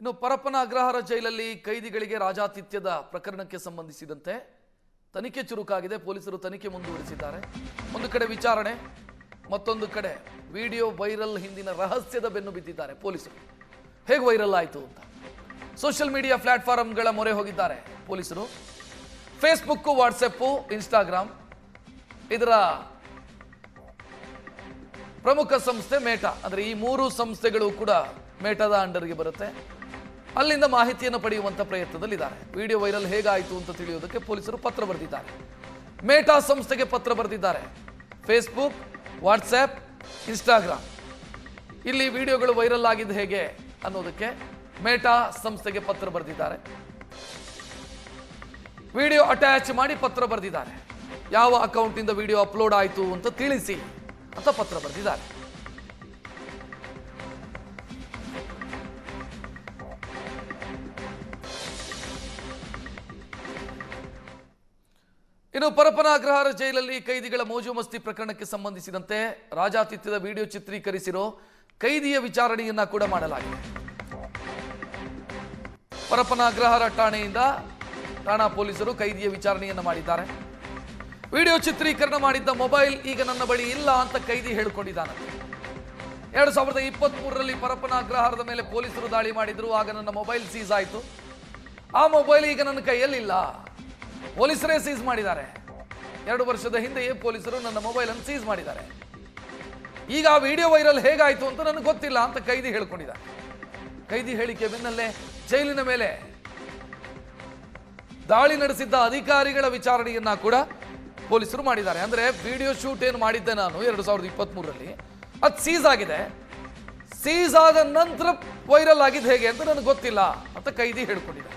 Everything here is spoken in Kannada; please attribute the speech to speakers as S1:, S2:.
S1: ಇನ್ನು ಪರಪ್ಪನ ಅಗ್ರಹಾರ ಜೈಲಲ್ಲಿ ಕೈದಿಗಳಿಗೆ ರಾಜಾತಿಥ್ಯದ ಪ್ರಕರಣಕ್ಕೆ ಸಂಬಂಧಿಸಿದಂತೆ ತನಿಖೆ ಚುರುಕಾಗಿದೆ. ಪೊಲೀಸರು ತನಿಖೆ ಮುಂದುವರಿಸಿದ್ದಾರೆ. ಒಂದು ಕಡೆ ವಿಚಾರಣೆ, ಮತ್ತೊಂದು ಕಡೆ ವಿಡಿಯೋ ವೈರಲ್ ಹಿಂದಿನ ರಹಸ್ಯದ ಬೆನ್ನು ಬಿದ್ದಿದ್ದಾರೆ ಪೊಲೀಸರು. ಹೇಗೆ ವೈರಲ್ ಆಯಿತು ಅಂತ. ಸೋಷಿಯಲ್ ಮೀಡಿಯಾ ಪ್ಲಾಟ್ಫಾರ್ಮ್ಗಳ ಮೊರೆ ಹೋಗಿದ್ದಾರೆ ಪೊಲೀಸರು. ಫೇಸ್ಬುಕ್ಕು, ವಾಟ್ಸಪ್ಪು, ಇನ್ಸ್ಟಾಗ್ರಾಮ್, ಇದರ ಪ್ರಮುಖ ಸಂಸ್ಥೆ ಮೇಟಾ. ಅಂದರೆ ಈ ಮೂರು ಸಂಸ್ಥೆಗಳು ಕೂಡ ಮೇಟಾದ ಅಂಡರ್ಗೆ ಬರುತ್ತೆ. ಅಲ್ಲಿಂದ ಮಾಹಿತಿಯನ್ನು ಪಡೆಯುವಂಥ ಪ್ರಯತ್ನದಲ್ಲಿದ್ದಾರೆ. ವಿಡಿಯೋ ವೈರಲ್ ಹೇಗಾಯಿತು ಅಂತ ತಿಳಿಯೋದಕ್ಕೆ ಪೊಲೀಸರು ಪತ್ರ ಬರೆದಿದ್ದಾರೆ. ಮೇಟಾ ಸಂಸ್ಥೆಗೆ ಪತ್ರ ಬರೆದಿದ್ದಾರೆ. ಫೇಸ್ಬುಕ್ ವಾಟ್ಸ್ಆ್ಯಪ್ ಇನ್ಸ್ಟಾಗ್ರಾಮ್ ಇಲ್ಲಿ ವಿಡಿಯೋಗಳು ವೈರಲ್ ಆಗಿದ್ದು ಹೇಗೆ ಅನ್ನೋದಕ್ಕೆ ಮೇಟಾ ಸಂಸ್ಥೆಗೆ ಪತ್ರ ಬರೆದಿದ್ದಾರೆ. ವಿಡಿಯೋ ಅಟ್ಯಾಚ್ ಮಾಡಿ ಪತ್ರ ಬರೆದಿದ್ದಾರೆ. ಯಾವ ಅಕೌಂಟಿಂದ ವಿಡಿಯೋ ಅಪ್ಲೋಡ್ ಆಯಿತು ಅಂತ ತಿಳಿಸಿ ಅಂತ ಪತ್ರ ಬರೆದಿದ್ದಾರೆ. ಇನ್ನು ಪರಪನ ಅಗ್ರಹಾರ ಜೈಲಲ್ಲಿ ಕೈದಿಗಳ ಮೋಜು ಮಸ್ತಿ ಪ್ರಕರಣಕ್ಕೆ ಸಂಬಂಧಿಸಿದಂತೆ ರಾಜಾತಿಥ್ಯದ ವಿಡಿಯೋ ಚಿತ್ರೀಕರಿಸಿರೋ ಕೈದಿಯ ವಿಚಾರಣೆಯನ್ನ ಕೂಡ ಮಾಡಲಾಗಿದೆ. ಪರಪನಾಗ್ರಹರ ಠಾಣೆಯಿಂದ ಠಾಣಾ ಪೊಲೀಸರು ಕೈದಿಯ ವಿಚಾರಣೆಯನ್ನ ಮಾಡಿದ್ದಾರೆ. ವಿಡಿಯೋ ಚಿತ್ರೀಕರಣ ಮಾಡಿದ್ದ ಮೊಬೈಲ್ ಈಗ ನನ್ನ ಬಳಿ ಇಲ್ಲ ಅಂತ ಕೈದಿ ಹೇಳಿಕೊಂಡಿದ್ದಾನೆ. ಎರಡು ಸಾವಿರದ ಇಪ್ಪತ್ತ್ ಮೂರರಲ್ಲಿ ಪರಪ್ಪನ ಅಗ್ರಹಾರದ ಮೇಲೆ ಪೊಲೀಸರು ದಾಳಿ ಮಾಡಿದ್ರು, ಆಗ ನನ್ನ ಮೊಬೈಲ್ ಸೀಸ್ ಆಯಿತು. ಆ ಮೊಬೈಲ್ ಈಗ ನನ್ನ ಕೈಯಲ್ಲಿಲ್ಲ. ಪೊಲೀಸರೇ ಸೀಸ್ ಮಾಡಿದ್ದಾರೆ. ಎರಡು ವರ್ಷದ ಹಿಂದೆಯೇ ಪೊಲೀಸರು ನನ್ನ ಮೊಬೈಲ್ ಅನ್ನು ಸೀಸ್ ಮಾಡಿದ್ದಾರೆ. ಈಗ ಆ ವಿಡಿಯೋ ವೈರಲ್ ಹೇಗಾಯಿತು ಅಂತ ನನಗೆ ಗೊತ್ತಿಲ್ಲ ಅಂತ ಕೈದಿ ಹೇಳ್ಕೊಂಡಿದ್ದಾರೆ. ಕೈದಿ ಹೇಳಿಕೆ ಬೆನ್ನಲ್ಲೇ ಜೈಲಿನ ಮೇಲೆ ದಾಳಿ ನಡೆಸಿದ್ದ ಅಧಿಕಾರಿಗಳ ವಿಚಾರಣೆಯನ್ನ ಕೂಡ ಪೊಲೀಸರು ಮಾಡಿದ್ದಾರೆ. ಅಂದ್ರೆ ವಿಡಿಯೋ ಶೂಟ್ ಏನು ಮಾಡಿದ್ದೆ ನಾನು ಎರಡು ಸಾವಿರದ ಇಪ್ಪತ್ತ್ ಮೂರರಲ್ಲಿ ಅದು ಸೀಸ್ ಆಗಿದೆ. ಸೀಸ್ ಆದ ನಂತರ ವೈರಲ್ ಆಗಿದ್ದು ಹೇಗೆ ಅಂತ ನನಗೆ ಗೊತ್ತಿಲ್ಲ ಅಂತ ಕೈದಿ ಹೇಳ್ಕೊಂಡಿದ್ದಾರೆ.